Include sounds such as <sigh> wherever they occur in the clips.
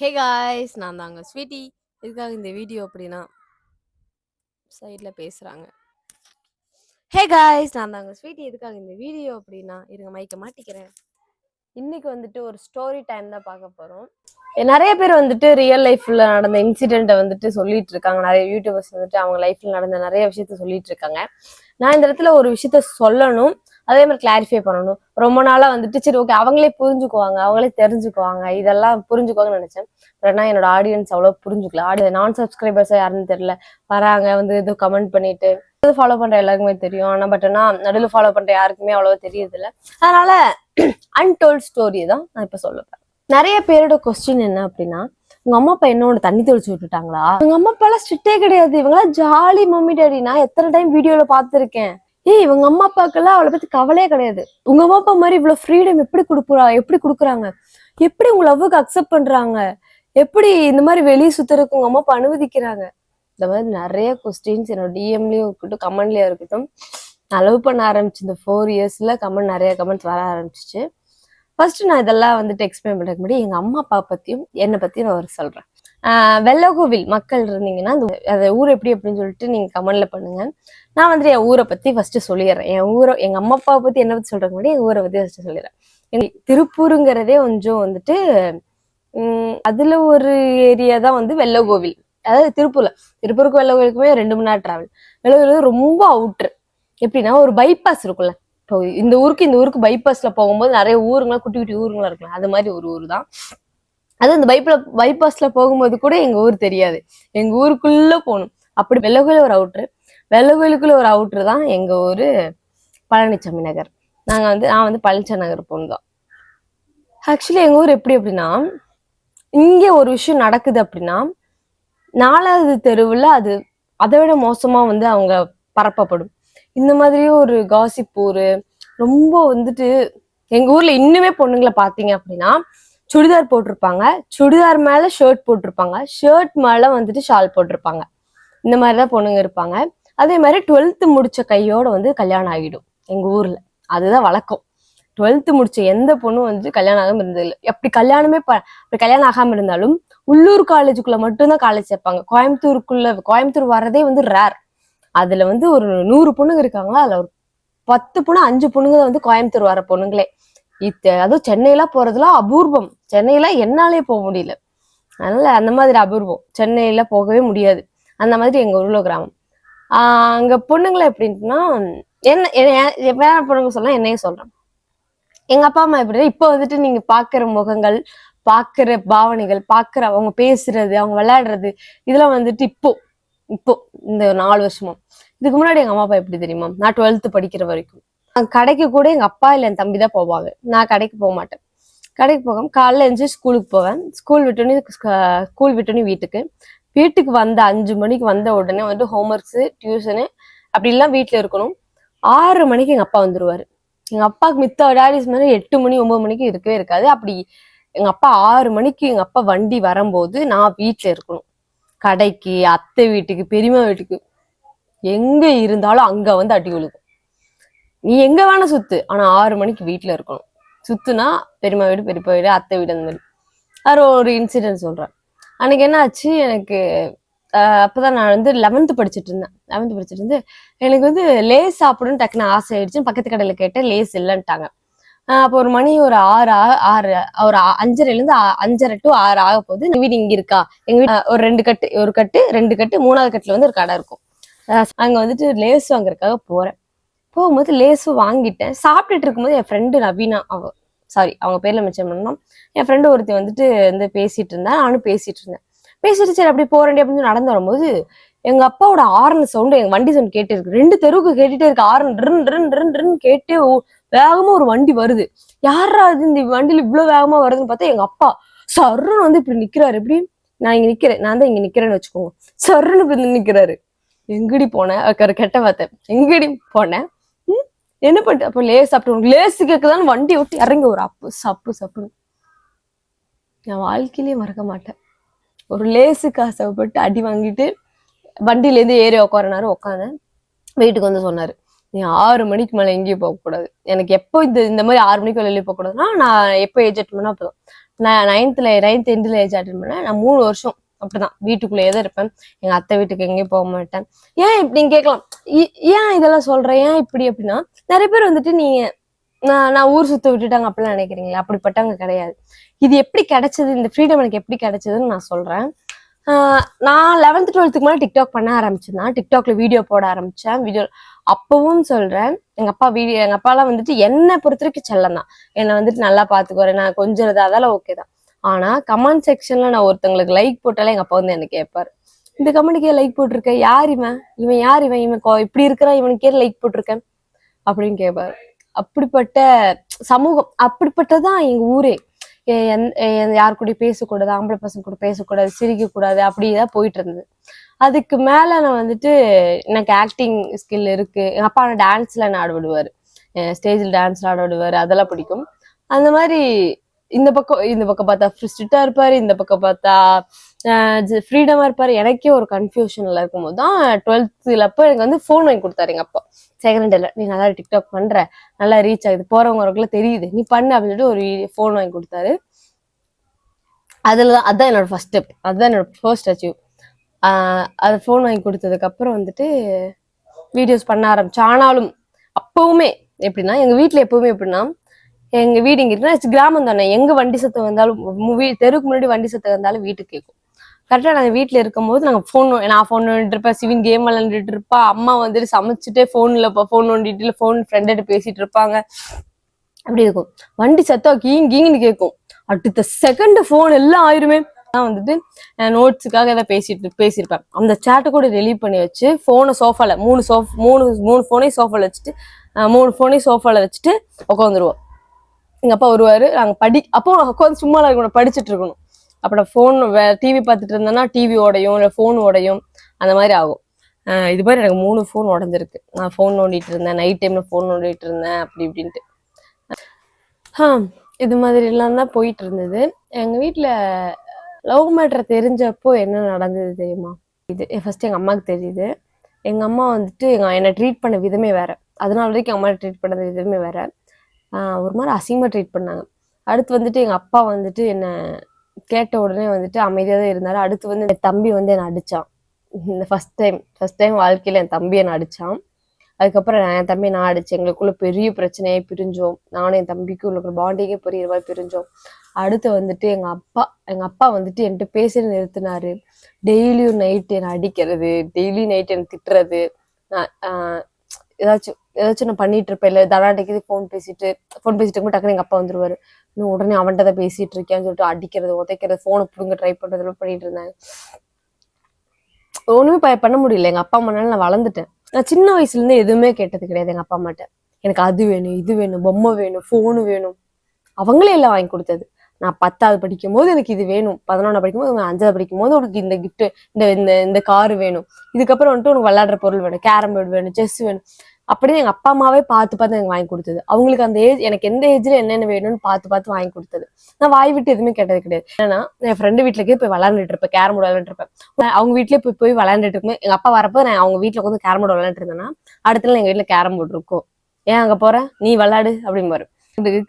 Hey guys நான் தாங்க sweetie. இதுக்காக இந்த வீடியோ அப்படின்னா சைடில் பேசுகிறாங்க ஹே காய்ஸ் நான் தாங்க ஸ்வீட்டி. இதுக்காக இந்த வீடியோ அப்படின்னா இருங்க மைக்க மாட்டிக்கிறேன். இன்னைக்கு வந்துட்டு ஒரு ஸ்டோரி டைம் தான் பார்க்க போகிறோம் நிறைய பேர் வந்துட்டு ரியல் லைஃப்ல நடந்த இன்சிடென்ட்டை வந்துட்டு சொல்லிட்டு இருக்காங்க. நிறைய யூடியூபர்ஸ் வந்துட்டு அவங்க லைஃப்ல நடந்த நிறைய விஷயத்த சொல்லிட்டு இருக்காங்க. நான் இந்த இடத்துல ஒரு விஷயத்த சொல்லணும். அதே மாதிரி கிளாரிஃபை பண்ணணும். ரொம்ப நாளா வந்துட்டு சரி ஓகே அவங்களே புரிஞ்சுக்குவாங்க. அவங்களே தெரிஞ்சுக்குவாங்க. இதெல்லாம் புரிஞ்சுக்குவாங்கன்னு நினைச்சேன். பட் என்னோட ஆடியன்ஸ் அவ்வளோ புரிஞ்சுக்கல. ஆடியன் நான் சப்ஸ்கிரைபர்ஸ் யாருன்னு தெரியல. வராங்க வந்து இது கமெண்ட் பண்ணிட்டு இது ஃபாலோ பண்ற எல்லாருக்குமே தெரியும். ஆனா பட் ஆனா நடுவில் ஃபாலோ பண்ற யாருக்குமே அவ்வளவா தெரியுது இல்ல அதனால அன்டோல்ட் ஸ்டோரி தான் நான் இப்ப சொல்லுவேன் நிறைய பேரோட கொஸ்டின் என்ன அப்படின்னா உங்க அம்மா அப்பா என்னோட தண்ணி தெளிச்சு விட்டுட்டாங்களா? உங்க அம்மா அப்பா எல்லாம் ஸ்ட்ரிக்டே கிடையாது. இவங்களாம் ஜாலி மம்மி டேடி நான் எத்தனை டைம் வீடியோல பார்த்திருக்கேன். ஏய் இவங்க அம்மா அப்பாக்கெல்லாம் அவளை பத்தி கவலையே கிடையாது. உங்க அம்மா அப்பா மாதிரி இவ்வளவு ஃப்ரீடம் எப்படி கொடுக்குறா எப்படி கொடுக்குறாங்க? எப்படி உங்க லவ்வுக்கு அக்செப்ட் பண்றாங்க? எப்படி இந்த மாதிரி வெளியே சுத்துறதுக்கு உங்க அம்மா அப்பா அனுமதிக்கிறாங்க? இந்த மாதிரி நிறைய கொஸ்டின்ஸ் என்னோட டிஎம்லயும் இருக்கட்டும் கமெண்ட்லயும் இருக்கட்டும். நான் லவ் பண்ண ஆரம்பிச்சு இந்த ஃபோர் இயர்ஸ்ல கமெண்ட் நிறைய கமெண்ட்ஸ் வர ஆரம்பிச்சிச்சு. ஃபர்ஸ்ட் நான் இதெல்லாம் வந்துட்டு எக்ஸ்பிளைன் பண்ணுறதுக்கு முன்னாடி எங்க அம்மா அப்பா பத்தியும் என்னை பத்தியும் நான் ஒரு சொல்றேன். வெள்ளகோவில் மக்கள் இருந்தீங்கன்னா அந்த அந்த ஊர் எப்படி அப்படின்னு சொல்லிட்டு நீங்க கமெண்ட்ல பண்ணுங்க. நான் வந்துட்டு என் ஊரை பத்தி ஃபர்ஸ்ட் சொல்லிடுறேன். என் ஊரை எங்க அம்மா அப்பாவை பத்தி என்ன பத்தி சொல்றதுக்கு முன்னாடி என் ஊரை பத்தி ஃபர்ஸ்ட் சொல்லிடுறேன். எங்க திருப்பூருங்கிறதே கொஞ்சம் வந்துட்டு உம் அதுல ஒரு ஏரியா தான் வந்து வெள்ளகோவில். அதாவது திருப்பூர்ல திருப்பூருக்கு வெள்ளகோவிலுக்குமே ரெண்டு மணி நேரம் டிராவல் வெள்ளகோவில் ரொம்ப அவுட்ரு எப்படின்னா ஒரு பைபாஸ் இருக்கும்ல. இப்போ இந்த ஊருக்கு இந்த ஊருக்கு பைபாஸ்ல போகும்போது நிறைய ஊருங்களாம் குட்டி குட்டி ஊருங்களா இருக்கலாம் அது மாதிரி ஒரு ஊர் தான். அது அந்த பைப்ல பைபாஸ்ல போகும்போது கூட எங்க ஊர் தெரியாது. எங்க ஊருக்குள்ள போகணும். அப்படி வெள்ளகோயில் ஒரு அவுட்ரு வெள்ளகோயிலுக்குள்ள ஒரு அவுட்ரு தான் எங்க ஊரு பழனிச்சாமி நகர். நாங்க வந்து நான் வந்து பழனிச்சாமி நகர் போனோம் ஆக்சுவலி எங்க ஊர் எப்படி அப்படின்னா இங்க ஒரு விஷயம் நடக்குது அப்படின்னா நாலாவது தெருவுல அது அதை விட மோசமா வந்து அவங்க பரப்பப்படும். இந்த மாதிரி ஒரு காசிப்பூரு ரொம்ப வந்துட்டு எங்க ஊர்ல இன்னுமே பொண்ணுங்களை பாத்தீங்க அப்படின்னா சுடிதார் போட்டிருப்பாங்க. சுடிதார் மேல ஷர்ட் போட்டிருப்பாங்க. ஷர்ட் மேல வந்துட்டு ஷால் போட்டிருப்பாங்க. இந்த மாதிரிதான் பொண்ணுங்க இருப்பாங்க. அதே மாதிரி டுவெல்த்து முடிச்ச கையோட வந்து கல்யாணம் ஆகிடும். எங்க ஊர்ல. அதுதான் வழக்கம். டுவெல்த்து முடிச்ச எந்த பொண்ணும் வந்து கல்யாணம் ஆகாம இருந்தது இல்லை அப்படி கல்யாணமே ப- அப்படி கல்யாணம் ஆகாம இருந்தாலும் உள்ளூர் காலேஜுக்குள்ள மட்டும்தான் காலேஜ் சேர்ப்பாங்க. கோயம்புத்தூருக்குள்ள கோயம்புத்தூர் வர்றதே வந்து ரேர் அதுல வந்து ஒரு நூறு பொண்ணுங்க இருக்காங்களா அதுல ஒரு பத்து பொண்ணு அஞ்சு பொண்ணுங்க தான் வந்து கோயம்புத்தூர் வர பொண்ணுங்களே. இத்த அதுவும் சென்னையெல்லாம் போறதுலாம் அபூர்வம். சென்னையெல்லாம் என்னாலே போக முடியல. அதனால அந்த மாதிரி அபூர்வம். சென்னையில போகவே முடியாது. அந்த மாதிரி எங்க ஊர்ல கிராமம். ஆஹ் அங்க பொண்ணுங்களை எப்படின்னா என்ன வேற பொண்ணுங்க சொல்ல என்னையும் சொல்றேன் எங்க அப்பா அம்மா எப்படின்னா இப்போ வந்துட்டு நீங்க பாக்குற முகங்கள் பாக்குற பாவனைகள் பாக்குற அவங்க பேசுறது அவங்க விளையாடுறது இதெல்லாம் வந்துட்டு இப்போ இப்போ இந்த நாலு வருஷமா. இதுக்கு முன்னாடி எங்க அம்மா அப்பா எப்படி தெரியுமா? நான் டுவெல்த் படிக்கிற வரைக்கும். கடைக்கு கூட எங்க அப்பா இல்ல என் தம்பி தான் போவாங்க. நான் கடைக்கு போக மாட்டேன். கடைக்கு போகாம காலைல எழுந்து ஸ்கூலுக்கு போவேன். ஸ்கூல் விட்டோன்னே ஸ்கூல் விட்டோன்னே வீட்டுக்கு. வீட்டுக்கு வந்த அஞ்சு மணிக்கு வந்த உடனே வந்து ஹோம்ஒர்க்ஸு டியூஷனு அப்படிலாம் வீட்டில் இருக்கணும். ஆறு மணிக்கு எங்க அப்பா வந்துருவாரு. எங்க அப்பாவுக்கு மித்த டாடிஸ் மாதிரி எட்டு மணி ஒன்பது மணிக்கு இருக்கவே இருக்காது. அப்படி எங்க அப்பா ஆறு மணிக்கு எங்க அப்பா வண்டி வரும்போது நான் வீட்டில் இருக்கணும். கடைக்கு அத்தை வீட்டுக்கு பெரியம்மா வீட்டுக்கு எங்க இருந்தாலும் அங்க வந்து அடி விழுகும் நீ எங்க வேணா சுத்து. ஆனா ஆறு மணிக்கு வீட்டுல இருக்கணும். சுத்துனா பெரியம்மா வீடு பெரியப்பா வீடு அத்தை வீடு அந்த மாதிரி. அது ஒரு இன்சிடென்ட் சொல்றேன். அன்னைக்கு என்ன ஆச்சு? எனக்கு ஆஹ் அப்பதான் நான் வந்து லெவன்த்து படிச்சுட்டு இருந்தேன். லெவன்த்து படிச்சுட்டு இருந்து எனக்கு வந்து லேஸ் சாப்பிடணும்னு டக்குன்னு ஆசை ஆயிடுச்சு பக்கத்து கடையில கேட்டேன். லேஸ் இல்லைன்ட்டாங்க. அப்போ ஒரு மணி ஒரு ஆறு ஆ- ஆறு ஒரு அஞ்சரைலேருந்து அஞ்சரை டு ஆறு ஆக போகுது. எங்க வீடு இங்கே இருக்கா? எங்கள் வீடு ஒரு ரெண்டு கட்டு ஒரு கட்டு ரெண்டு கட்டு மூணாவது கட்டில் வந்து ஒரு கடை இருக்கும். அங்கே வந்துட்டு லேஸ் வாங்குறதுக்காக போகிறேன் போகும்போது லேஸும் வாங்கிட்டேன். சாப்பிட்டுட்டு இருக்கும்போது என் ஃப்ரெண்டு நவீனா அவ சாரி அவங்க பேர்ல மிச்சம் பண்ணோம். என் ஃப்ரெண்டு ஒருத்தி வந்துட்டு வந்து பேசிட்டு இருந்தா நானும் பேசிட்டு இருந்தேன். பேசிட்டு சரி அப்படி போறேன் அப்படின்னு நடந்து வரும்போது எங்க அப்பாவோட ஆரன் சவுண்டு எங்க வண்டி சவுண்ட் கேட்டு இருக்கு ரெண்டு தெருவுக்கு கேட்டுட்டே இருக்கு. ஆரன் ரின் ரின் ரின் ரின் கேட்டே ஓ- வேகமா ஒரு வண்டி வருது. யாரா இது இந்த வண்டியில இவ்வளவு வேகமா வருதுன்னு பார்த்தா எங்க அப்பா சர்ன்னு வந்து இப்படி நிக்கிறாரு. எப்படி? நான் இங்க நிக்கிறேன். நான் தான் இங்க நிக்கிறேன்னு வச்சுக்கோங்க. சர்ன்னு இப்படி நிக்கிறாரு. எங்கடி போனேன் கெட்ட பார்த்தேன் எங்கடி போனேன் என்ன பண்ணிட்டு? அப்போ லேஸ் சாப்பிட்டு உனக்கு லேஸ் கேட்குதான்னு வண்டி விட்டு இறங்கி ஒரு அப்பு சப்பு சப்புன்னு. நான் வாழ்க்கையிலேயே மறக்க மாட்டேன். ஒரு லேஸு ஆசைப்பட்டு அடி வாங்கிட்டு வண்டியிலேருந்து ஏறி உட்காரனாரு உட்காந்தேன் வீட்டுக்கு வந்து சொன்னார் நீ ஆறு மணிக்கு மேலே எங்கேயும் போகக்கூடாது எனக்கு எப்போ இந்த இந்த மாதிரி ஆறு மணிக்கு வெளியே போகக்கூடாதுன்னா நான் எப்போ ஏஜ் அட்டன் பண்ணால் அப்போ நான் நைன்த்தில் நைன்த் எண்டில் ஏஜ் அட்டன் பண்ணேன். நான் மூணு வருஷம் அப்படிதான். வீட்டுக்குள்ளேயே தான் இருப்பேன். எங்க அத்தை வீட்டுக்கு எங்கேயும் போக மாட்டேன். ஏன் இப்படி கேட்கலாம். இ- ஏன் இதெல்லாம் சொல்றேன்? ஏன் இப்படி அப்படின்னா நிறைய பேர் வந்துட்டு நீங்க நான் நான் ஊர் சுத்த விட்டுட்டாங்க அப்படிலாம் நினைக்கிறீங்களா? அப்படிப்பட்டவங்க கிடையாது. இது எப்படி கிடைச்சது? இந்த ஃப்ரீடம் எனக்கு எப்படி கிடைச்சதுன்னு நான் சொல்றேன். நான் லெவன்த் டுவெல்த்துக்கு மேலே டிக்டாக் பண்ண ஆரம்பிச்சிருந்தேன் டிக்டாக்ல வீடியோ போட ஆரம்பிச்சேன். வீடியோ அப்பவும் சொல்றேன். எங்க அப்பா வீடியோ எங்க அப்பாலாம் வந்துட்டு என்னை பொறுத்த வரைக்கும் செல்லம் தான் என்னை வந்துட்டு நல்லா பாத்துக்கோறேன் நான் கொஞ்சம் அதெல்லாம் ஓகே தான். ஆனா கமெண்ட் செக்ஷன்ல நான் ஒருத்தங்களுக்கு லைக் போட்டாலே எங்க அப்பா வந்து என்ன கேட்பாரு. இந்த கமெண்ட்டுக்கே லைக் போட்டிருக்க? யார் இவன்? இவன் யார் இவன்? இவன் கோ இப்படி இருக்கிறான் இவனுக்கே லைக் போட்டிருக்கேன்? அப்படின்னு கேட்பாரு. அப்படிப்பட்ட சமூகம் அப்படிப்பட்டதான் எங்க ஊரே. எந்த- யார் கூட பேசக்கூடாது ஆம்பளை பசங்க கூட பேசக்கூடாது சிரிக்கக்கூடாது அப்படிதான் போயிட்டு இருந்தது. அதுக்கு மேல நான் வந்துட்டு எனக்கு ஆக்டிங் ஸ்கில் இருக்கு. எங்க அப்பா டான்ஸ்ல நான் ஆட ஸ்டேஜில் டான்ஸ்ல ஆட அதெல்லாம் பிடிக்கும். அந்த மாதிரி இந்த பக்கம் இந்த பக்கம் பார்த்தா ஃப்ரிஸ்டிட்டா இருப்பாரு இந்த பக்கம் பார்த்தா ஃப்ரீடமா இருப்பாரு. எனக்கே ஒரு கன்ஃபியூஷன்ல இருக்கும்போது தான் டுவெல்த்ல அப்போ எனக்கு வந்து ஃபோன் வாங்கி கொடுத்தாரு எங்க அப்பா. செகண்ட் இல்லை நீ நல்லா டிக்டாக் பண்ற நல்லா ரீச் ஆகுது போறவங்க வரக்குள்ள தெரியுது நீ பண்ணு அப்படின்னு சொல்லிட்டு ஒரு ஃபோன் வாங்கி கொடுத்தாரு. அதுல தான் அதான் என்னோட ஃபர்ஸ்ட் ஸ்டெப் அதுதான் என்னோட ஃபர்ஸ்ட் அச்சீவ் அது ஃபோன் வாங்கி கொடுத்ததுக்கு அப்புறம் வந்துட்டு வீடியோஸ் பண்ண ஆரம்பிச்சேன். ஆனாலும் அப்பவுமே எப்படின்னா எங்க வீட்டில் எப்பவுமே எப்படின்னா எங்க வீடு இங்க இருக்குன்னா கிராமம் தானே. எங்க வண்டி சத்தம் வந்தாலும் மு- தெருக்கு முன்னாடி வண்டி சத்தம் வந்தாலும் வீட்டுக்கு கேட்கும் கரெக்டாக நாங்கள் வீட்டில் இருக்கும்போது நாங்கள் ஃபோன் நான் ஃபோன் நோண்டிட்டு இருப்பேன். சிவின் கேம் விளாண்டுட்டு இருப்பா. அம்மா வந்துட்டு சமைச்சிட்டே ஃபோன்ல ஃபோன் நோண்டிட்டு ஃபோன் ஃப்ரெண்ட்டு பேசிட்டு இருப்பாங்க. அப்படி இருக்கும். வண்டி சத்தம் கீங் கீங்னு கேட்கும் அடுத்த செகண்ட் ஃபோன் எல்லாம் ஆயிருமே. நான் வந்துட்டு நோட்ஸுக்காக ஏதாவது பேசிட்டு பேசியிருப்பேன். அந்த சேட்டை கூட ரிலீவ் பண்ணி வச்சு ஃபோனை சோஃபாவில் மூணு சோஃப் மூணு மூணு ஃபோனையும் சோஃபாவில் வச்சுட்டு மூணு ஃபோனையும் சோஃபாவில் வச்சுட்டு உட்காந்துருவோம் எங்க அப்பா வருவாரு. நாங்க படி அப்போ உட்காந்து சும்மா இருக்கணும் படிச்சுட்டு இருக்கணும். அப்புறம் ஃபோன் டிவி பார்த்துட்டு இருந்தேன்னா டிவி உடையும் இல்லை ஃபோன் உடையும் அந்த மாதிரி ஆகும். இது மாதிரி எனக்கு மூணு ஃபோன் உடஞ்சிருக்கு. நான் ஃபோன் நோண்டிட்டு இருந்தேன். நைட் டைம்ல ஃபோன் நோண்டிட்டு இருந்தேன். அப்படி இப்படின்ட்டு. ஆ இது மாதிரிலாம் தான் போயிட்டு இருந்தது. எங்கள் வீட்டில் லவ் மேட்ரை தெரிஞ்சப்போ என்ன நடந்தது தெரியுமா? இது ஃபர்ஸ்ட் எங்கள் அம்மாவுக்கு தெரியுது. எங்கள் அம்மா வந்துட்டு எங்க என்னை ட்ரீட் பண்ண விதமே வேற. அதனால வரைக்கும் அம்மா ட்ரீட் பண்ண விதமே வேற. ஒரு மாதிரி அசிங்கமாக ட்ரீட் பண்ணாங்க. அடுத்து வந்துட்டு எங்கள் அப்பா வந்துட்டு என்னை கேட்ட உடனே வந்துட்டு அமைதியாக தான் இருந்தார். அடுத்து வந்து என் தம்பி வந்து என்னை அடித்தான் இந்த ஃபஸ்ட் டைம் ஃபஸ்ட் டைம் வாழ்க்கையில் என் தம்பி என்னை அடித்தான் அதுக்கப்புறம் நான் என் தம்பி நான் அடித்தேன் எங்களுக்குள்ள பெரிய பிரச்சனையே பிரிஞ்சோம். நானும் என் தம்பிக்கு உள்ள பாண்டிங்கே பெரிய மாதிரி பிரிஞ்சோம். அடுத்து வந்துட்டு எங்கள் அப்பா எங்கள் அப்பா வந்துட்டு என்கிட்ட பேசி நிறுத்தினாரு. டெய்லியும் நைட் என்னை அடிக்கிறது டெய்லி நைட் என்னை திட்டுறது. நான் ஏதாச்சும் ஏதாச்சும் நான் பண்ணிட்டு இருப்பேன் இல்லை தடாட்டிக்கு ஃபோன் பேசிட்டு ஃபோன் பேசிட்டு இருக்கும்போது டக்குனு எங்கள் அப்பா வந்துருவாரு. இன்னும் உடனே அவன்கிட்ட தான் பேசிட்டு இருக்கேன்னு சொல்லிட்டு அடிக்கிறது உதைக்கிறது ஃபோனை பிடுங்க ட்ரை பண்றது பண்ணிட்டு இருந்தாங்க. ஒண்ணுமே ப- பண்ண முடியல. எங்க அப்பா அம்மானால நான் வளர்ந்துட்டேன். நான் சின்ன வயசுலேருந்து எதுவுமே கேட்டது கிடையாது எங்க அப்பா அம்மாட்ட. எனக்கு அது வேணும் இது வேணும் பொம்மை வேணும் ஃபோனு வேணும். அவங்களே எல்லாம் வாங்கி கொடுத்தது. நான் பத்தாவது படிக்கும் போது எனக்கு இது வேணும். பதினொன்னா படிக்கும் போது அஞ்சாவது படிக்கும் போது உனக்கு இந்த கிஃப்ட் இந்த இந்த இந்த காரு வேணும். இதுக்கப்புறம் வந்துட்டு உனக்கு விளையாடுற பொருள் வேணும். கேரம் போர்டு வேணும் செஸ் வேணும். அப்படின்னு எங்க அப்பா அம்மாவே பார்த்து பார்த்து எனக்கு வாங்கி கொடுத்தது. அவங்களுக்கு அந்த ஏஜ் எனக்கு எந்த ஏஜ்ல என்னென்ன வேணும்னு பார்த்து பார்த்து வாங்கி கொடுத்தது. நான் வாய் விட்டு எதுவுமே கேட்டது கிடையாது. ஏன்னா என் ஃப்ரெண்டு வீட்டுலக்கே போய் விளாண்டுட்டு இருப்பேன் கேரம் போர்டு விளையாண்டுட்டு இருப்பேன். அவங்க வீட்லயே போய் போய் விளையாண்டுட்டு இருக்கும் எங்க அப்பா வரப்போ நான் அவங்க வீட்டுல உட்காந்து கேரம் போர்டு விளையாண்டுட்டு இருந்தேன்னா அடுத்த நாள் எங்க வீட்டுல கேரம் போர்டு இருக்கும். ஏன் அங்க போற? நீ விளையாடு அப்படிம்பாரு.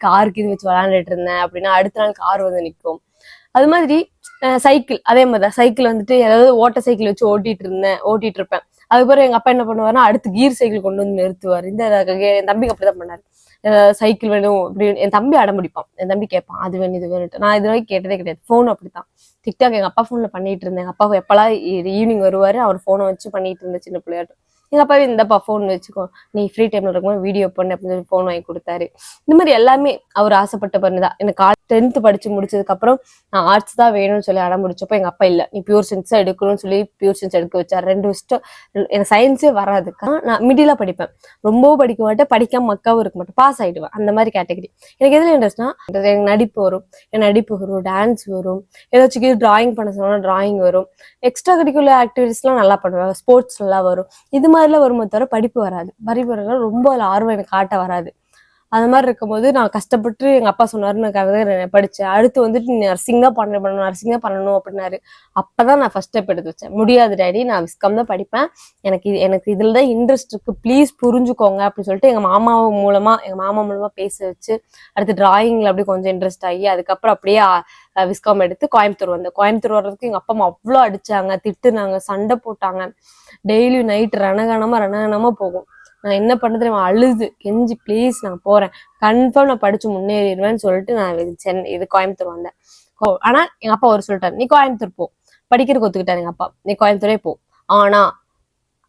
காருக்கு இது வச்சு விளையாண்டுட்டு இருந்தேன் அப்படின்னா அடுத்த நாள் கார் வந்து நிற்கும். அது மாதிரி சைக்கிள் அதே மாதிரி தான். சைக்கிள் வந்துட்டு ஏதாவது ஓட்ட சைக்கிள் வச்சு ஓட்டிட்டு இருந்தேன். ஓட்டிட்டு இருப்பேன். அதுக்கப்புறம் எங்க அப்பா என்ன பண்ணுவாருன்னா அடுத்து கீர் சைக்கிள் கொண்டு வந்து நிறுத்துவார். இந்த என் தம்பிக்கு அப்படிதான் பண்ணாரு. சைக்கிள் வேணும் அப்படின்னு. என் தம்பி அடம் பிடிப்பான். என் தம்பி கேட்பான் அது வேணும் இது வேணும் நான் இது வரைக்கும் கேட்டதே கிடையாது. ஃபோன் அப்படித்தான். டிக்டாக் எங்க அப்பா ஃபோன்ல பண்ணிட்டு இருந்தேன். எங்க அப்பா எப்பெல்லாம் ஈவினிங் வருவாரு அவர் ஃபோனை வச்சு பண்ணிட்டு இருந்தேன் சின்ன பிள்ளையாட்டம். எங்கள் அப்பாவே இந்தப்பா ஃபோன் வச்சுக்கோ. நீ ஃப்ரீ டைம்ல இருக்கும்போது வீடியோ பண்ணு அப்படின்னு சொல்லி ஃபோன் வாங்கி கொடுத்தாரு. இந்த மாதிரி எல்லாமே அவர் ஆசைப்பட்ட பண்ணுதான் எனக்கு டென்த்து படிச்சு முடிச்சதுக்கு அப்புறம் நான் ஆர்ட்ஸ் தான் வேணும்னு சொல்லி அடம் முடிச்சப்போ எங்க அப்பா இல்லை. நீ பியூர் சயின்ஸ் எடுக்கணும்னு சொல்லி பியூர் சயின்ஸ் எடுக்க வச்சார். ரெண்டு வருஷம் எனக்கு சயின்ஸே வராதுக்கா நான் மிடிலா படிப்பேன். ரொம்பவும் படிக்க மாட்டேன். படிக்காம மக்காவும் இருக்க மாட்டேன். பாஸ் ஆயிடுவேன் அந்த மாதிரி கேட்டகரி எனக்கு எதுல இன்ட்ரெஸ்ட்னா எனக்கு நடிப்பு வரும். என் நடிப்பு வரும். டான்ஸ் வரும். ஏதாச்சும் டிராயிங் பண்ண சொன்னா டிராயிங் வரும். எக்ஸ்ட்ரா கரிக்குலர் ஆக்டிவிட்டிஸ்லாம் நல்லா பண்ணுவேன். ஸ்போர்ட்ஸ் நல்லா வரும். இது மாதிரி மாதிரிலாம் வருமே தவிர படிப்பு வராது. படிப்பு வர ரொம்ப ஆர்வம் எனக்கு காட்ட வராது. அது மாதிரி இருக்கும்போது நான் கஷ்டப்பட்டு எங்க அப்பா சொன்னாருன்னு நான் கவிதை படிச்சேன் அடுத்து வந்துட்டு நீ நர்சிங் தான் பண்ண பண்ணணும் நர்சிங் தான் பண்ணணும் அப்படின்னாரு. அப்பதான் நான் ஃபர்ஸ்ட் ஸ்டெப் எடுத்து வச்சேன். முடியாது டேடி நான் விஸ்கம் தான் படிப்பேன். எனக்கு இது எனக்கு இதுல தான் இன்ட்ரெஸ்ட் இருக்கு. ப்ளீஸ் புரிஞ்சுக்கோங்க அப்படின்னு சொல்லிட்டு எங்க மாமா மூலமா எங்க மாமா மூலமா பேச வச்சு அடுத்து டிராயிங்ல அப்படி கொஞ்சம் இன்ட்ரெஸ்ட் ஆகி அதுக்கப்புறம் அப்படியே விஸ்காம் எடுத்து கோயம்புத்தூர் வந்தேன். கோயம்புத்தூர் வர்றதுக்கு எங்க அப்பா அம்மா அவ்வளோ அடிச்சாங்க திட்டுனாங்க சண்டை போட்டாங்க. டெய்லி நைட் ரணகணமா ரணகணமா போகும். நான் என்ன பண்றது? நான் அழுது. கெஞ்சி ப்ளீஸ் நான் போறேன். கன்ஃபார்ம் நான் படிச்சு முன்னேறிடுவேன்னு சொல்லிட்டு நான் இது சென்னை இது கோயம்புத்தூர் வந்தேன். கோ- ஆனா எங்க அப்பா ஒரு சொல்லிட்டாரு. நீ கோயம்புத்தூர் போ. படிக்கிறதுக்கு ஒத்துக்கிட்டாரு எங்க அப்பா. நீ கோயம்புத்தூரே போ. ஆனா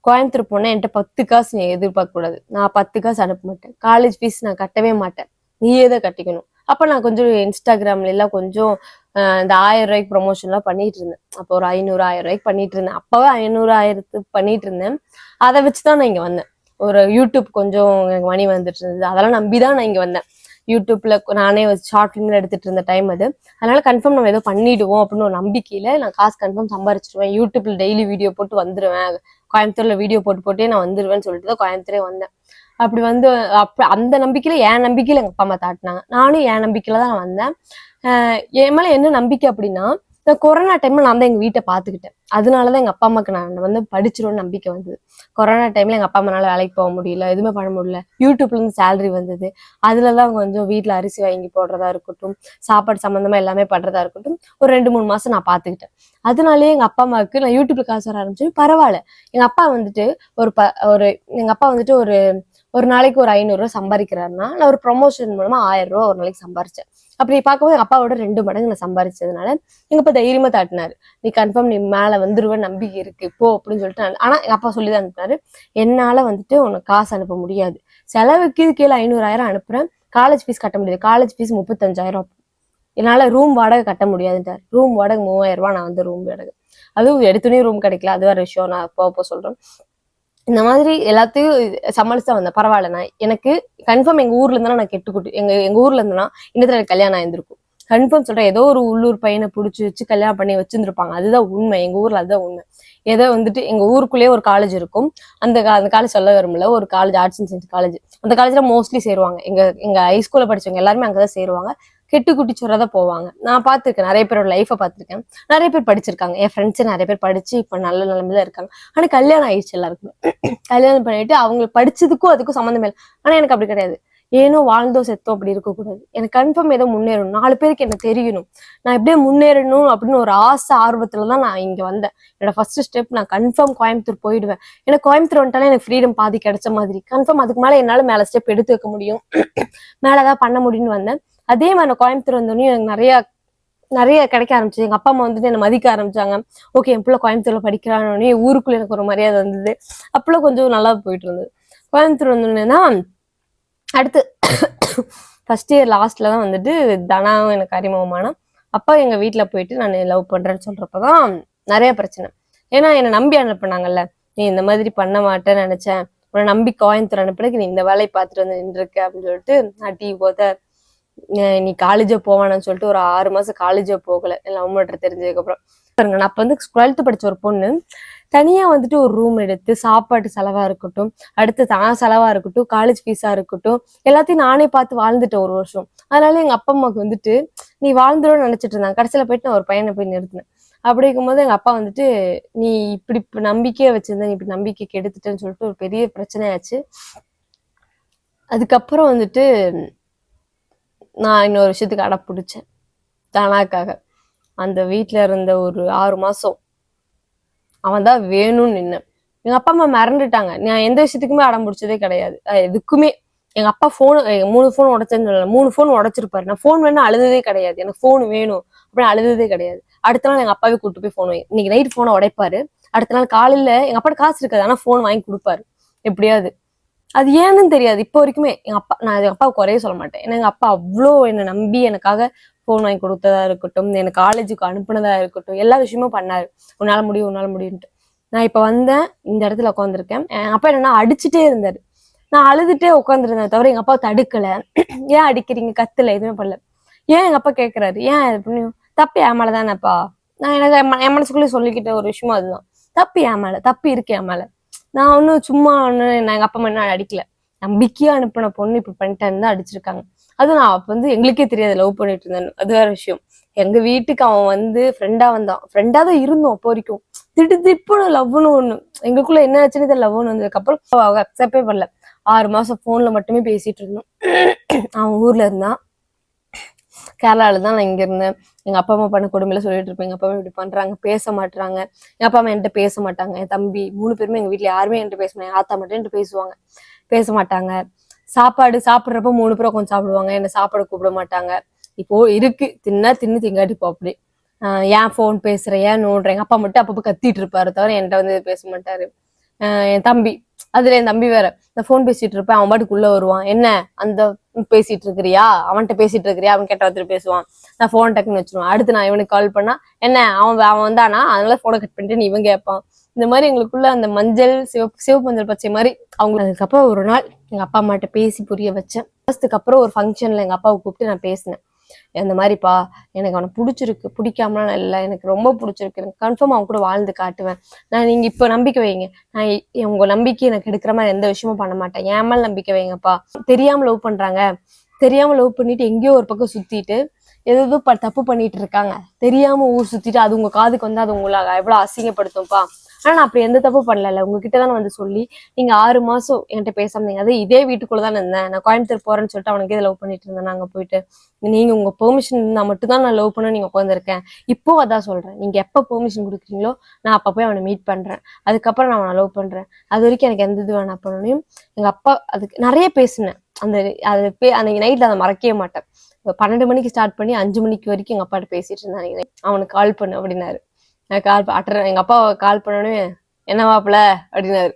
கோயம்புத்தூர் போனா என்கிட்ட பத்து காசு நீ எதிர்பார்க்க கூடாது. நான் பத்து காசு அனுப்ப மாட்டேன். காலேஜ் ஃபீஸ் நான் கட்டவே மாட்டேன். நீயே தான் கட்டிக்கணும். அப்ப நான் கொஞ்சம் இன்ஸ்டாகிராம்ல எல்லாம் கொஞ்சம் இந்த ஆயிரம் ரூபாய்க்கு ப்ரொமோஷன் எல்லாம் பண்ணிட்டு இருந்தேன். அப்போ ஒரு ஐநூறு ஆயிரம் ரூபாய்க்கு பண்ணிட்டு இருந்தேன். அப்பவே ஐநூறு ஆயிரத்துக்கு பண்ணிட்டு இருந்தேன். அதை வச்சுதான் நான் இங்க வந்தேன். ஒரு யூடியூப் கொஞ்சம் எனக்கு மணி வந்துட்டு இருந்தது. அதெல்லாம் நம்பி தான் நான் இங்க வந்தேன். யூடியூப்ல நானே ஷார்ட் ஃபிலிம்ல எடுத்துட்டு இருந்த டைம் அது. அதனால கன்ஃபார்ம் நம்ம ஏதோ பண்ணிடுவோம் அப்படின்னு ஒரு நம்பிக்கையில நான் காசு கன்ஃபார்ம் சம்பாரிச்சிருவேன். யூடியூப்ல டெய்லி வீடியோ போட்டு வந்துருவேன். கோயம்புத்தூர்ல வீடியோ போட்டு போட்டே நான் வந்துருவேன்னு சொல்லிட்டு தான் கோயம்புத்தூரே வந்தேன். அப்படி வந்து அப்ப அந்த நம்பிக்கையில என் நம்பிக்கையில எங்க அப்பா அம்மா தாட்டினாங்க. நானும் என் நம்பிக்கையில தான் நான் வந்தேன். என் மேல என்ன நம்பிக்கை அப்படின்னா இந்த கொரோனா டைம்ல நான் தான் எங்க வீட்டை பாத்துக்கிட்டேன் அதனாலதான் எங்க அப்பா அம்மாக்கு நான் வந்து படிச்சிருவேன்னு நம்பிக்கை வந்தது. கொரோனா டைம்ல எங்க அப்பா அம்மானால வேலைக்கு போக முடியல எதுவுமே பண்ண முடியல. யூடியூப்ல இருந்து சேலரி வந்தது. அதுலதான் கொஞ்சம் வீட்டுல அரிசி வாங்கி போடுறதா இருக்கட்டும் சாப்பாடு சம்பந்தமா எல்லாமே பண்றதா இருக்கட்டும் ஒரு ரெண்டு மூணு மாசம் நான் பாத்துக்கிட்டேன் அதனாலயே எங்க அப்பா அம்மாவுக்கு நான் யூடியூப்ல காசு வர ஆரம்பிச்சு பரவாயில்ல. எங்க அப்பா வந்துட்டு ஒரு ப ஒரு எங்க அப்பா வந்துட்டு ஒரு ஒரு நாளைக்கு ஒரு ஐநூறுரூவா சம்பாதிக்கிறாருன்னா நான் ஒரு ப்ரொமோஷன் மூலமா ஆயிரம் ரூபா ஒரு நாளைக்கு சம்பாரிச்சேன். அப்படி பார்க்கும்போது எங்க அப்பாவோட ரெண்டு மடங்கு நான் சம்பாரிச்சதுனால எங்க அப்பா தைரியமா தாட்டினாரு. நீ கன்ஃபார்ம் நீ மேல வந்துருவேன் நம்பிக்கை இருக்கு போ அப்படின்னு சொல்லிட்டு நான் ஆனா எங்க அப்பா சொல்லி தான் அனுப்புனாரு. என்னால வந்துட்டு உனக்கு காசு அனுப்ப முடியாது. செலவுக்கு இது கீழே ஐநூறாயிரம் அனுப்புறேன். காலேஜ் ஃபீஸ் கட்ட முடியாது. காலேஜ் ஃபீஸ் முப்பத்தஞ்சாயிரம். என்னால ரூம் வாடகை கட்ட முடியாதுன்றார் ரூம் வாடகை மூவாயிரம் ரூபாய் நான் வந்து ரூம் வாடகை. அதுவும் எடுத்துனே ரூம் கிடைக்கல. அது வேற விஷயம். நான் அப்போ அப்போ சொல்றேன். இந்த மாதிரி எல்லாத்தையும் சமாளிச்சு தான் வந்தேன். பரவாயில்ல நான் எனக்கு கன்ஃபார்ம் எங்க ஊர்ல இருந்தா நான் கெட்டு குட்டி எங்க எங்க ஊர்ல இருந்தேன்னா இன்னத்துல எனக்கு கல்யாணம் ஆயிருந்திருக்கும். கன்ஃபார்ம் சொல்றேன் ஏதோ ஒரு உள்ளூர் பையனை பிடிச்சி வச்சு கல்யாணம் பண்ணி வச்சிருந்துருப்பாங்க. அதுதான் உண்மை எங்க ஊர்ல அதுதான் உண்மை. ஏதோ வந்துட்டு எங்க ஊருக்குள்ளேயே ஒரு காலேஜ் இருக்கும். அந்த கா- அந்த காலேஜ் சொல்ல வரும்ல ஒரு college arts and science college அந்த காலேஜ்ல மோஸ்ட்லி சேருவாங்க. எங்க எங்க ஹைஸ்கூல்ல படிச்சவங்க எல்லாருமே அங்கதான் சேருவாங்க. கெட்டு குட்டி சொல்றதா போவாங்க. நான் பார்த்துருக்கேன் நிறைய பேரோட லைஃப்பை பார்த்துருக்கேன். நிறைய பேர் படிச்சிருக்காங்க. என் ஃப்ரெண்ட்ஸு நிறைய பேர் படிச்சு இப்போ நல்ல நிலைமையில இருக்காங்க. ஆனால் கல்யாணம் ஆயிடுச்சு எல்லாருக்குமே. <clears throat> கல்யாணம் பண்ணிட்டு அவங்க படிச்சதுக்கும் அதுக்கும் சம்மந்தம் இல்லை. ஆனால் எனக்கு அப்படி கிடையாது. ஏனோ வாழ்ந்தோ செத்தோ அப்படி இருக்கக்கூடாது. எனக்கு கன்ஃபார்ம் ஏதோ முன்னேறணும். நாலு பேருக்கு என்ன தெரியணும். நான் எப்படியே முன்னேறணும் அப்படின்னு ஒரு ஆசை ஆர்வத்துல தான் நான் இங்க வந்தேன். என்னோட ஃபர்ஸ்ட் ஸ்டெப் நான் கன்ஃபார்ம் கோயம்புத்தூர் போயிடுவேன். ஏன்னா கோயம்புத்தூர் வந்துட்டாலே எனக்கு ஃப்ரீடம் பாதி கிடைச்ச மாதிரி. கன்ஃபார்ம் அதுக்கு மேல என்னால மேல ஸ்டெப் எடுத்து வைக்க முடியும். <clears throat> மேலே ஏதாவது பண்ண முடியும்னு வந்தேன். அதே மாதிரி நான் கோயம்புத்தூர் வந்தோடனே எனக்கு நிறைய நிறைய கிடைக்க ஆரம்பிச்சு எங்க அப்பா அம்மா வந்துட்டு என்ன மதிக்க ஆரம்பிச்சாங்க. ஓகே என் பிள்ளை கோயம்புத்தூர்ல படிக்கிறானோடனே ஊருக்குள்ள எனக்கு ஒரு மரியாதை வந்தது. அப்பெல்லாம் கொஞ்சம் நல்லா போயிட்டு இருந்தது. கோயம்புத்தூர் வந்தோடனே அடுத்து ஃபர்ஸ்ட் இயர் லாஸ்ட்ல தான் வந்துட்டு தனாவும் எனக்கு அறிமுகமான அப்பா எங்க வீட்டுல போயிட்டு நான் லவ் பண்றேன்னு சொல்றப்பதான் நிறைய பிரச்சனை. ஏன்னா என்னை நம்பி அனுப்புனாங்கல்ல. நீ இந்த மாதிரி பண்ண மாட்டேன்னு நினைச்சேன். உன்னை நம்பி கோயம்புத்தூர் அனுப்புறதுக்கு நீ இந்த வேலையை பார்த்துட்டு வந்து நின்றுருக்க. அப்படின்னு சொல்லிட்டு நான் டீ போத நீ காலேஜே போவானு சொல்லிட்டு ஒரு ஆறு மாசம் காலேஜே போகல. லவ் பண்ணுறது தெரிஞ்சதுக்கப்புறம். பாருங்க நான் இப்போ வந்து டுவெல்த் படிச்ச ஒரு பொண்ணு. தனியா வந்துட்டு ஒரு ரூம் எடுத்து சாப்பாட்டு செலவா இருக்கட்டும் அடுத்து தான் செலவா இருக்கட்டும் காலேஜ் ஃபீஸா இருக்கட்டும் எல்லாத்தையும் நானே பார்த்து வாழ்ந்துட்டேன் ஒரு வருஷம். அதனால எங்க அப்பா அம்மாவுக்கு வந்துட்டு நீ வாழ்ந்துடும் நினைச்சிட்டு இருந்தாங்க. கடைசியில போயிட்டு நான் ஒரு பையனை போய் நிறுத்தினேன். அப்படி இருக்கும்போது எங்க அப்பா வந்துட்டு நீ இப்படி நம்பிக்கையை வச்சிருந்த நீ இப்படி நம்பிக்கை கெடுத்துட்டேன்னு சொல்லிட்டு ஒரு பெரிய பிரச்சனையாச்சு. அதுக்கப்புறம் வந்துட்டு நான் இன்னொரு விஷயத்துக்கு அடப்பிடிச்சேன் பிடிச்சேன். அந்த வீட்டில் இருந்த ஒரு ஆறு மாதம் அவன் தான் வேணும்னு நின்னேன். எங்கள் அப்பா அம்மா மறந்துட்டாங்க. நான் எந்த விஷயத்துக்குமே அடம் பிடிச்சதே கிடையாது. எதுக்குமே. எங்கள் அப்பா ஃபோனு மூணு ஃபோன் உடச்சேன்னு சொல்லல. மூணு ஃபோன் உடைச்சிருப்பாரு. நான் ஃபோன் வேணும் அழுததே கிடையாது. எனக்கு ஃபோன் வேணும் அப்படின்னு அழுததே கிடையாது. அடுத்த நாள் எங்கள் அப்பாவே கூப்பிட்டு போய் ஃபோன் இன்னைக்கு நைட் ஃபோனை உடைப்பாரு. அடுத்த நாள் காலையில் எங்கள் அப்பாட்ட காசு இருக்காது. ஆனால் ஃபோன் வாங்கி கொடுப்பாரு. எப்படியாவது. அது ஏன்னு தெரியாது. இப்போ வரைக்குமே எங்க அப்பா நான் எங்க அப்பாவுக்கு குறைய சொல்ல மாட்டேன். ஏன்னா எங்க அப்பா அவ்வளோ என்னை நம்பி எனக்காக போன் வாங்கி கொடுத்ததா இருக்கட்டும் எனக்கு காலேஜுக்கு அனுப்புனதா இருக்கட்டும் எல்லா விஷயமும் பண்ணாரு. உன்னால முடியும் உன்னால முடியும்ட்டு நான் இப்ப வந்தேன் இந்த இடத்துல உட்காந்துருக்கேன் எங்க அப்பா என்னன்னா அடிச்சுட்டே இருந்தாரு. நான் அழுதுட்டே உட்காந்துருந்தேன் தவிர எங்க அப்பா தடுக்கல. ஏன் அடிக்கிறீங்க? கத்துல எதுவுமே பண்ணல. ஏன் எங்க அப்பா கேக்குறாரு? ஏன் இது பண்ணி தப்பு என் மேல தானேப்பா நான் எனக்கு என் என் மனசுக்குள்ளே சொல்லிக்கிட்ட ஒரு விஷயம் அதுதான். தப்பு என் மேல தப்பு இருக்கு என் மேல. நான் ஒன்றும் சும்மா ஒன்று நான் அப்பா அம்மா என்ன அடிக்கல. நம்பிக்கையாக அனுப்பின பொண்ணு இப்படி பண்ணிட்டேன்னு தான் அடிச்சிருக்காங்க. அது நான் அப்போ வந்து எங்களுக்கே தெரியாது லவ் பண்ணிட்டு இருந்தேன்னு. அது வேற விஷயம். எங்க வீட்டுக்கு அவன் வந்து ஃப்ரெண்டா வந்தான். ஃப்ரெண்டா தான் இருந்தோம் அப்போ வரைக்கும். திட்டு திப்புன்னு லவ்னு ஒண்ணு. எங்களுக்குள்ள என்ன ஆச்சுன்னு தெரியல லவ்னு வந்ததுக்கு அப்புறம் அவ அக்செப்டே பண்ணல. ஆறு மாசம் போன்ல மட்டுமே பேசிட்டு இருந்தோம். அவன் ஊர்ல இருந்தான். கேரளாவில் தான் நான் இங்கே இருந்தேன் எங்கள் அப்பா அம்மா பண்ண கொடுமையில சொல்லிட்டு இருப்பேன். எங்கள் அப்பா அம்மா இப்படி பண்ணுறாங்க பேச மாட்டாங்க எங்கள் அப்பா அம்மா என்கிட்ட பேச மாட்டாங்க. என் தம்பி மூணு பேருமே எங்கள் வீட்டில் யாருமே என்கிட்ட பேச மாட்டாங்க. என் ஆத்தா மட்டும் என்கிட்ட பேசுவாங்க. பேச மாட்டாங்க. சாப்பாடு சாப்பிட்றப்ப மூணு பேரும் கொஞ்சம் சாப்பிடுவாங்க. என்னை சாப்பாடு கூப்பிட மாட்டாங்க. இப்போ இருக்கு. தின்னா தின்னு திங்காட்டி போ அப்படி. ஏன் ஃபோன் பேசுற? ஏன் நோண்டுற? எங்கள் அப்பா மட்டும் அப்பப்போ கத்திட்டு இருப்பாரு தவிர என்கிட்ட வந்து பேச மாட்டாரு. என் தம்பி அதுல என் தம்பி வேற இந்த ஃபோன் பேசிட்டு இருப்பேன் அவன் பாட்டுக்குள்ள வருவான். என்ன? அந்த பேசிட்டு இருக்கிறியா? அவன்கிட்ட பேசிட்டு இருக்கிறியா? அவன் கேட்ட ஒருத்தர் பேசுவான். நான் ஃபோன் டக்குன்னு வச்சிருவான். அடுத்து நான் இவனுக்கு கால் பண்ணா என்ன? அவன் அவன் வந்தானா? அதனால போனை கட் பண்ணிட்டு நீ இவன் கேட்பான் இந்த மாதிரி எங்களுக்குள்ள அந்த மஞ்சள் சிவப்பு சிவப்பு மஞ்சள் பச்சை மாதிரி அவங்க அதுக்கப்புறம் ஒரு நாள் எங்க அப்பா அம்மாட்ட பேசி புரிய வச்சேன். ஃபர்ஸ்ட்டுக்கு அப்புறம் ஒரு ஃபங்க்ஷன்ல எங்க அப்பாவை கூப்பிட்டு நான் பேசினேன். இந்த மாதிரிப்பா எனக்கு அவனை பிடிச்சிருக்கு பிடிக்காமலாம் இல்லை எனக்கு ரொம்ப பிடிச்சிருக்கு எனக்கு கன்ஃபார்ம் அவன் கூட வாழ்ந்து காட்டுவேன். நான் நீங்க இப்போ நம்பிக்கை வைங்க. நான் உங்கள் உங்க நம்பிக்கை எனக்கு எடுக்கிற மாதிரி எந்த விஷயமும் பண்ண மாட்டேன். ஏன் மேலே நம்பிக்கை வைங்கப்பா. தெரியாம லவ் பண்றாங்க. தெரியாம லவ் பண்ணிட்டு எங்கேயோ ஒரு பக்கம் சுத்திட்டு ஏதோ ப தப்பு பண்ணிட்டு இருக்காங்க. தெரியாம ஊர் சுத்திட்டு அது உங்க காதுக்கு வந்து அது உங்களை எவ்வளோ அசிங்கப்படுத்தும்ப்பா. ஆனா நான் அப்படி எந்த தப்பு பண்ணல உங்ககிட்ட தான் வந்து சொல்லி நீங்க ஆறு மாசம் என்கிட்ட பேசாம இருந்தீங்க. அது இதே வீட்டுக்குள்ள தான் இருந்தேன். நான் கோயம்புத்தூர் போறேன்னு சொல்லிட்டு அவனுக்கு லவ் பண்ணிட்டு இருந்தேன். நாங்க போயிட்டு நீங்க உங்க பெர்மிஷன் இருந்தா மட்டும்தான் நான் லவ் பண்ண நீங்க உட்காந்துருக்கேன் இப்போ அதான் சொல்றேன். நீங்க எப்ப பெர்மிஷன் கொடுக்குறீங்களோ நான் அப்ப போய் அவனை மீட் பண்றேன். அதுக்கப்புறம் நான் அவனை லவ் பண்றேன். அது வரைக்கும் எனக்கு எந்த இது வேணா பண்ணணும். எங்க அப்பா அதுக்கு நிறைய பேசினேன். அந்த அது பே அன்னைக்கு நைட்ல அதை மறக்கவே மாட்டேன். பன்னெண்டு மணிக்கு ஸ்டார்ட் பண்ணி அஞ்சு மணிக்கு வரைக்கும் எங்க அப்பாட்ட பேசிட்டு இருந்தேன். அவனுக்கு கால் பண்ணு அப்படின்னாரு. நான் கால் அட்டர் எங்க அப்பா கால் பண்ணோடனே என்ன மாப்பிள? அப்படின்னாரு.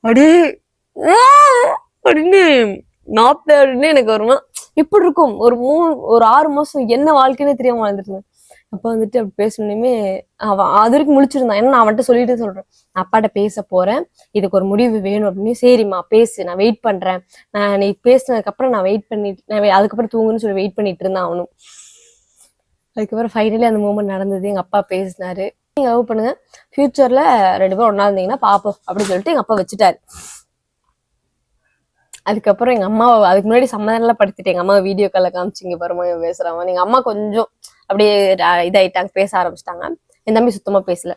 அடி அப்படின்னு நாப்ல அப்படின்னு எனக்கு வருமா இப்படி இருக்கும். ஒரு மூணு ஒரு ஆறு மாசம் என்ன வாழ்க்கைன்னே தெரியாம வாழ்ந்துட்டு இருந்தேன். அப்ப வந்துட்டு அப்படி பேசணுமே அவன் அது வரைக்கும் முழிச்சிருந்தான் ஏன்னா நான் அவன்கிட்ட சொல்லிட்டு சொல்றேன். நான் அப்பாட்ட பேச போறேன். இதுக்கு ஒரு முடிவு வேணும். அப்படின்னு. சரிம்மா பேசு. நான் வெயிட் பண்றேன். நான் நீ பேசினதுக்கு அப்புறம் நான் வெயிட் பண்ணிட்டு நான் அதுக்கப்புறம் தூங்குன்னு சொல்லி வெயிட் பண்ணிட்டு இருந்தான் அவனும். அதுக்கப்புறம் ஃபைனலி அந்த மூமெண்ட் நடந்தது. எங்க அப்பா பேசினாரு. நீங்க லவ் பண்ணுங்க. ஃபியூச்சர்ல ரெண்டு பேரும் ஒன்றா இருந்தீங்கன்னா பாப்போம் அப்படின்னு சொல்லிட்டு எங்க அப்பா வச்சுட்டாரு. அதுக்கப்புறம் எங்க அம்மா அதுக்கு முன்னாடி சம்மதம்லாம் படுத்திட்டு எங்க அம்மா வீடியோ கால்ல காமிச்சிங்க பாருமா இவன் பேசுறாங்க எங்க அம்மா கொஞ்சம் அப்படியே இதாயிட்டாங்க பேச ஆரம்பிச்சிட்டாங்க. என் தம்பி சுத்தமா பேசல.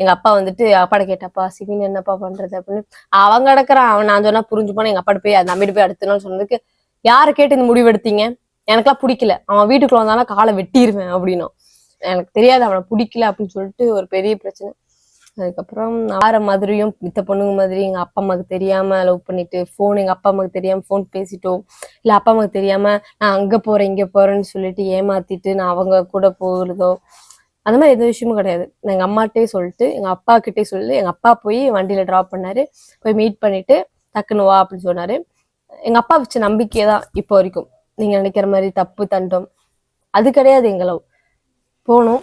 எங்க அப்பா வந்துட்டு அப்பாட கேட்டாப்பா சிவின் என்னப்பா பண்றது அப்படின்னு. அவன் கிடக்குறான். அவன் நான் சொன்னா புரிஞ்சு போனா எங்க அப்பாட்ட போய் அந்த தம்பிட்டு போய் அடுத்த நாள் சொன்னதுக்கு யாரை கேட்டு இந்த முடிவு எடுத்தீங்க? எனக்கெல்லாம் பிடிக்கல. அவன் வீட்டுக்குள்ள வந்தானா காலை வெட்டிடுவேன் அப்படின்னும். எனக்கு தெரியாது அவனை பிடிக்கல அப்படின்னு சொல்லிட்டு ஒரு பெரிய பிரச்சனை. அதுக்கப்புறம் ஆற மாதிரியும் மித்த பொண்ணுங்க மாதிரி எங்க அப்பா அம்மாக்கு தெரியாம லவ் பண்ணிட்டு ஃபோன் எங்க அப்பா அம்மாக்கு தெரியாம ஃபோன் பேசிட்டோம். இல்ல அப்பா அம்மாக்கு தெரியாம நான் அங்க போறேன் இங்க போறேன்னு சொல்லிட்டு ஏமாத்திட்டு நான் அவங்க கூட போகிறதோ அந்த மாதிரி எந்த விஷயமும் கிடையாது. நான் எங்க அம்மாட்டே சொல்லிட்டு எங்க அப்பா கிட்டே சொல்லி எங்க அப்பா போய் வண்டியில டிராப் பண்ணாரு. போய் மீட் பண்ணிட்டு டக்குன்னு வா அப்படின்னு சொன்னாரு. எங்க அப்பா வச்ச நம்பிக்கை தான் இப்போ வரைக்கும். நீங்க நினைக்கிற மாதிரி தப்பு தண்டம் அது கிடையாது எங்க லவ் போனோம்.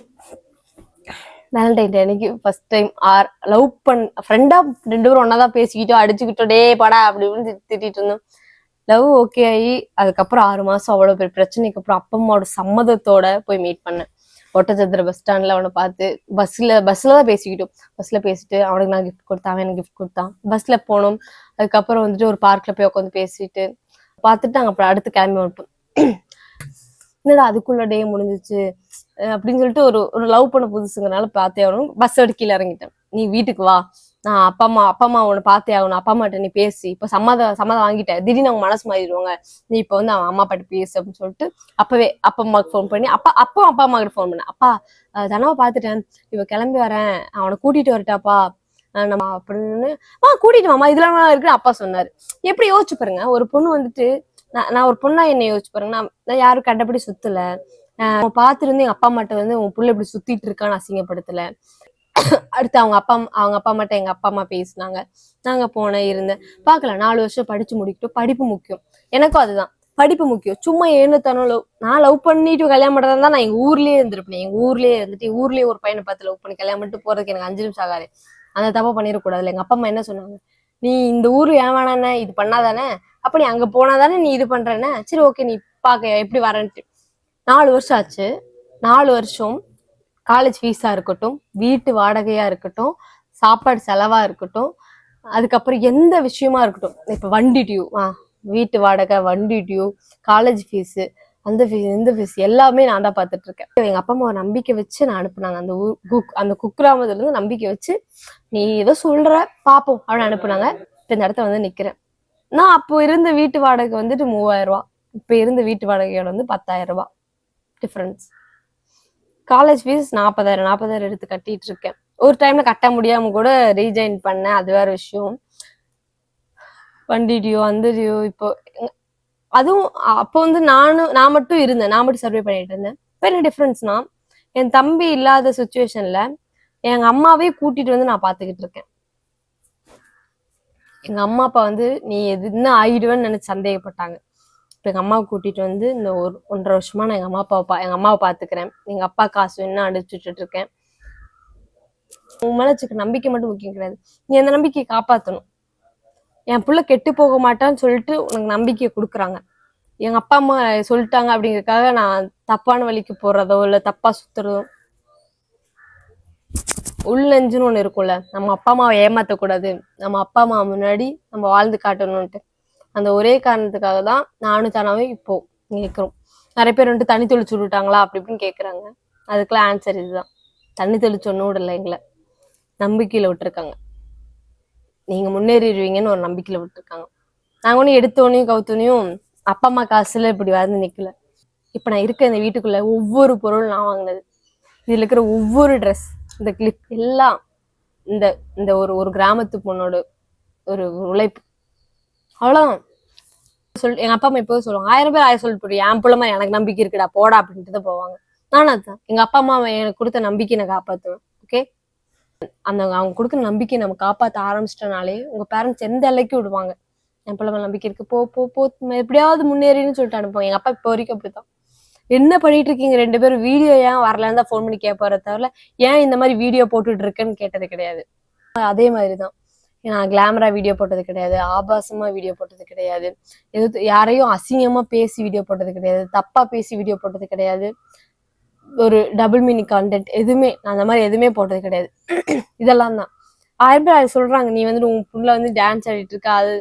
வேலண்டைன் டே அன்னைக்கு ஃபர்ஸ்ட் டைம் ஆர் லவ் பண் ஃப்ரெண்டா ரெண்டு பேரும் ஒன்னா தான் பேசிக்கிட்டோம். அடிச்சுக்கிட்டோம் டே படா அப்படி இப்படின்னு திட்டிட்டு இருந்தோம். லவ் ஓகே ஆகி அதுக்கப்புறம் ஆறு மாசம் அவ்வளவு பெரிய பிரச்சனைக்கு அப்புறம் அப்பா அம்மாவோட சம்மதத்தோட போய் மீட் பண்ணேன். ஒட்டச்சத்திர பஸ் ஸ்டாண்ட்ல அவனை பார்த்து பஸ்ல பஸ்ல தான் பேசிக்கிட்டோம். பஸ்ல பேசிட்டு அவனுக்கு நான் கிஃப்ட் கொடுத்தான் அவன் எனக்கு கிஃப்ட் கொடுத்தான். பஸ்ல போனோம். அதுக்கப்புறம் வந்துட்டு ஒரு பார்க்ல போய் உட்காந்து பேசிட்டு பார்த்துட்டு நாங்கள் அப்புறம் அடுத்து கிளம்பி வந்துட்டோம். என்னடா அதுக்குள்ள டே முடிஞ்சிச்சு? அப்படின்னு சொல்லிட்டு ஒரு ஒரு லவ் பண்ண புதுசுங்கனால பார்த்தே ஆகணும். பஸ் எடுத்து கீழே இறங்கிட்டேன். நீ வீட்டுக்கு வா. நான் அப்பா அம்மா அப்பா அம்மா உன்னை பார்த்தே ஆகணும். அப்பா அம்மாட்ட நீ பேசி. இப்போ சம்மதம் சம்மதம் வாங்கிட்டேன். திடீர்னு அவங்க மனசு மாறிடுவாங்க. நீ இப்போ வந்து அவன் அம்மா அப்பாட்ட பேசு அப்படின்னு சொல்லிட்டு அப்பவே அப்பா அம்மாவுக்கு ஃபோன் பண்ணி அப்பா அப்பா அப்பா அம்மாவுக்கு ஃபோன் பண்ணேன். அப்பா தனவை பார்த்துட்டேன். இப்போ கிளம்பி வரேன். அவனை கூட்டிட்டு வரட்டாப்பா. நம்ம அப்படின்னு. ஆ கூட்டிட்டு மாமா இதெல்லாம் இருக்குன்னு அப்பா சொன்னாரு. எப்படி யோசிச்சு பாருங்க. ஒரு பொண்ணு வந்துட்டு நான் நான் ஒரு பொண்ணா என்ன யோசிச்சு பாருங்க. நான் யாரும் கண்டபடி சுத்தல. அவன் பார்த்துருந்து எங்க அப்பா அம்மாட்ட வந்து உன் புள்ள இப்படி சுத்திட்டு இருக்கான்னு அசிங்கப்படுத்தல. அடுத்து அவங்க அப்பா அம்மா- அவங்க அப்பா அம்மாட்ட எங்க அப்பா அம்மா பேசினாங்க. நாங்க போனேன் இருந்தேன் பாக்கலாம் நாலு வருஷம் படிச்சு முடிக்கட்டும். படிப்பு முக்கியம். எனக்கும் அதுதான். படிப்பு முக்கியம். சும்மா ஏனத்தானோ லவ் நான் லவ் பண்ணிட்டு கல்யாணம் பண்றதா இருந்தா நான் எங்க ஊர்லயே இருந்திருப்பேன். எங்க ஊர்லயே இருந்துட்டு ஊர்லயே ஒரு பையனை பார்த்து லவ் பண்ணி கல்யாணம் பண்ணிட்டு போறதுக்கு எனக்கு அஞ்சு நிமிஷம் ஆகாது. அந்த தப்பா பண்ணிடக்கூடாதுல்ல எங்க அப்பா அம்மா என்ன சொன்னாங்க? நீ இந்த ஊரு ஏன் வேணானே இது பண்ணாதானே? அப்படி நீ அங்க போனாதானே நீ இது பண்றேன்னு? சரி ஓகே நீ பாக்க எப்படி வரேன்ட்டு. நாலு வருஷம் ஆச்சு. நாலு வருஷம் காலேஜ் ஃபீஸா இருக்கட்டும் வீட்டு வாடகையா இருக்கட்டும் சாப்பாடு செலவா இருக்கட்டும் அதுக்கப்புறம் எந்த விஷயமா இருக்கட்டும். இப்போ வண்டி டியூ ஆ வீட்டு வாடகை வண்டி டியூ காலேஜ் ஃபீஸு அந்த ஃபீஸ் இந்த ஃபீஸ் எல்லாமே நான் தான் பார்த்துட்டு இருக்கேன் எங்க அப்பா அம்மா நம்பிக்கை வச்சு நான் அனுப்புனாங்க. அந்த ஊர் குக் அந்த குக்கிராமத்துல இருந்து நம்பிக்கை வச்சு நீ ஏதோ சொல்ற பாப்போம் அப்படின்னு அனுப்புனாங்க. இப்ப இந்த இடத்துல வந்து நிக்கிறேன். நான் அப்போ இருந்த வீட்டு வாடகை வந்துட்டு மூவாயிரம் ரூபா. இப்ப இருந்த வீட்டு வாடகையோட வந்து பத்தாயிரம் ரூபா டிஃப்ரென்ஸ் காலேஜ் ஃபீஸ் நாற்பதாயிரம் நாற்பதாயிரம் எடுத்து கட்டிட்டு இருக்கேன் ஒரு டைம்ல கட்ட முடியாம கூட ரீஜாயின் பண்ணேன். அது வேற விஷயம். வண்டி டியூ அந்த டியூ இப்போ அதுவும் அப்போ வந்து நானும் நான் மட்டும் இருந்தேன். நான் மட்டும் சர்வே பண்ணிட்டு இருந்தேன். இப்போ என்ன டிஃப்ரென்ஸ்னா என் தம்பி இல்லாத சுச்சுவேஷன்ல எங்க அம்மாவே கூட்டிட்டு வந்து நான் பாத்துக்கிட்டு இருக்கேன். எங்க அம்மா அப்பா வந்து நீ எது என்ன ஆயிடுவேன்னு நினைச்சு சந்தேகப்பட்டாங்க. இப்போ எங்க அம்மாவை கூட்டிட்டு வந்து இந்த ஒரு ஒன்றரை வருஷமா நான் எங்க அம்மா அப்பாவை பா எங்க அம்மாவை பாத்துக்கிறேன் எங்க அப்பா காசு வேணும்னா அடிச்சுட்டு இருக்கேன். உன் மேலே நம்பிக்கை மட்டும் முக்கியம் கிடையாது. நீ அந்த நம்பிக்கையை காப்பாத்தணும். என் பிள்ளை கெட்டு போக மாட்டான்னு சொல்லிட்டு உனக்கு நம்பிக்கையை கொடுக்குறாங்க. எங்க அப்பா அம்மா சொல்லிட்டாங்க அப்படிங்கறதுக்காக நான் தப்பான வழிக்கு போறதோ இல்ல தப்பா சுத்துறதோ. உள்ளெஞ்சுன்னு ஒண்ணு இருக்கும்ல. நம்ம அப்பா அம்மாவை ஏமாத்தக்கூடாது. நம்ம அப்பா அம்மா முன்னாடி நம்ம வாழ்ந்து காட்டணும்ட்டு அந்த ஒரே காரணத்துக்காக தான் நானும் தானாவே இப்போ கேட்குறோம் நிறைய பேர் வந்துட்டு தண்ணி தெளிச்சு விட்டுட்டாங்களா அப்படி இப்படின்னு கேட்குறாங்க அதுக்கெல்லாம் ஆன்சர் இதுதான். தண்ணி தெளிச்சு ஒன்றும் விடல எங்களை. நம்பிக்கையில விட்டுருக்காங்க. நீங்க முன்னேறிடுவீங்கன்னு ஒரு நம்பிக்கையில விட்டுருக்காங்க. நாங்க ஒன்றும் எடுத்தோனையும் கவுத்தோனையும் அப்பா அம்மா காசுல இப்படி வந்து நிக்கல. இப்ப நான் இருக்க இந்த வீட்டுக்குள்ள ஒவ்வொரு பொருள் நான் வாங்கினது. இதுல இருக்கிற ஒவ்வொரு ட்ரெஸ் இந்த கிளிப் எல்லாம் இந்த இந்த ஒரு ஒரு கிராமத்து பொண்ணோட ஒரு உழைப்பு. அவ்வளவுதான். சொல் எங்க அப்பா அம்மா இப்போ சொல்லுவாங்க ஆயிரம் பேர் ஆயிரம் சொல்லிட்டு என் பிள்ளை எனக்கு நம்பிக்கை இருக்குடா போடா அப்படின்ட்டு தான் போவாங்க. நானும் அதுதான் எங்க அப்பா அம்மா எனக்கு கொடுத்த நம்பிக்கை நான் காப்பாத்துவேன் ஓகே அந்த அவங்க கொடுக்குற நம்பிக்கையை நம்ம காப்பாற்ற ஆரம்பிச்சிட்டனாலே உங்க பேரண்ட்ஸ் எந்த எல்லைக்கு விடுவாங்க? என் பிள்ளை நம்பிக்கை இருக்கு. போ போ போ. எப்படியாவது முன்னேறின்னு சொல்லிட்டு அனுப்புவோம். எங்க அப்பா இப்போ வரைக்கும் அப்படிதான் என்ன பண்ணிட்டு இருக்கீங்க? ரெண்டு பேரும் வீடியோ ஏன் வரலன்னு தான் ஃபோன் பண்ணி கேட்பாரு தவிர ஏன் இந்த மாதிரி வீடியோ போட்டுட்டு இருக்கேன்னு கேட்டது கிடையாது. அதே மாதிரி தான் நான் கிளாமரா வீடியோ போட்டது கிடையாது. ஆபாசமா வீடியோ போட்டது கிடையாது. எது யாரையும் அசிங்கமா பேசி வீடியோ போட்டது கிடையாது. தப்பா பேசி வீடியோ போட்டது கிடையாது. ஒரு டபுள் மீனிங் கண்டென்ட் எதுவுமே நான் அந்த மாதிரி எதுவுமே போட்டது கிடையாது. இதெல்லாம் தான். ஆயிரம் பேர் அது சொல்கிறாங்க நீ வந்து உன் பிள்ளை வந்து டான்ஸ் ஆடிட்டு இருக்கா? அது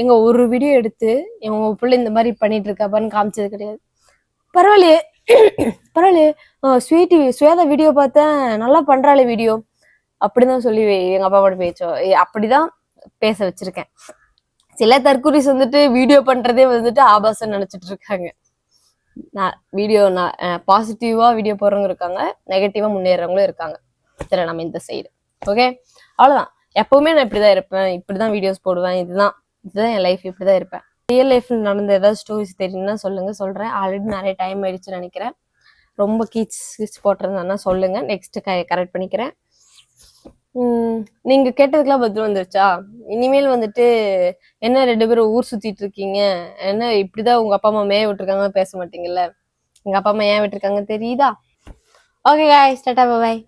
எங்க ஒரு வீடியோ எடுத்து என் உங்க பிள்ளை இந்த மாதிரி பண்ணிட்டு இருக்காப்பான்னு காமிச்சது கிடையாது. பரவாயில்லையே. பரவாயில்லையே. ஸ்வீட்டி சுவேதா வீடியோ பார்த்தேன். நல்லா பண்றாளே வீடியோ அப்படிதான் சொல்லி எங்க அப்பா கூட பேச்சோம் அப்படிதான் பேச வச்சிருக்கேன். சில தற்கூரிஸ் வந்துட்டு வீடியோ பண்றதே வந்துட்டு ஆபாசம் நினைச்சிட்டு இருக்காங்க. வீடியோ நான் பாசிட்டிவா வீடியோ போடுறவங்க இருக்காங்க நெகட்டிவா முன்னேறவங்களும் இருக்காங்க. இதுல நம்ம இந்த சைடு ஓகே அவ்வளோதான் எப்பவுமே நான் இப்படிதான் இருப்பேன். இப்படிதான் வீடியோஸ் போடுவேன். இதுதான். இதுதான் என் லைஃப் இப்படி தான் இருப்பேன் ரியல் லைஃப்ல நடந்த ஏதாவது ஸ்டோரிஸ் தெரியும்னா சொல்லுங்க. சொல்றேன். ஆல்ரெடி நிறைய டைம் ஆயிடுச்சுன்னு நினைக்கிறேன். ரொம்ப கீச் கீச் போட்டிருந்தேன்னா சொல்லுங்க. நெக்ஸ்ட் கரெக்ட் பண்ணிக்கிறேன். நீங்க கேட்டதுக்கெல்லாம் பதில் வந்துருச்சா? இனிமேல் வந்துட்டு என்ன ரெண்டு பேரும் ஊர் சுத்திட்டு இருக்கீங்க? என்ன இப்படிதான் உங்க அப்பா அம்மா மேய விட்டுருக்காங்க பேச மாட்டீங்கல்ல? எங்க அப்பா அம்மா ஏன் விட்டுருக்காங்க தெரியுதா? ஓகே காய்ஸ் டாடா பாய்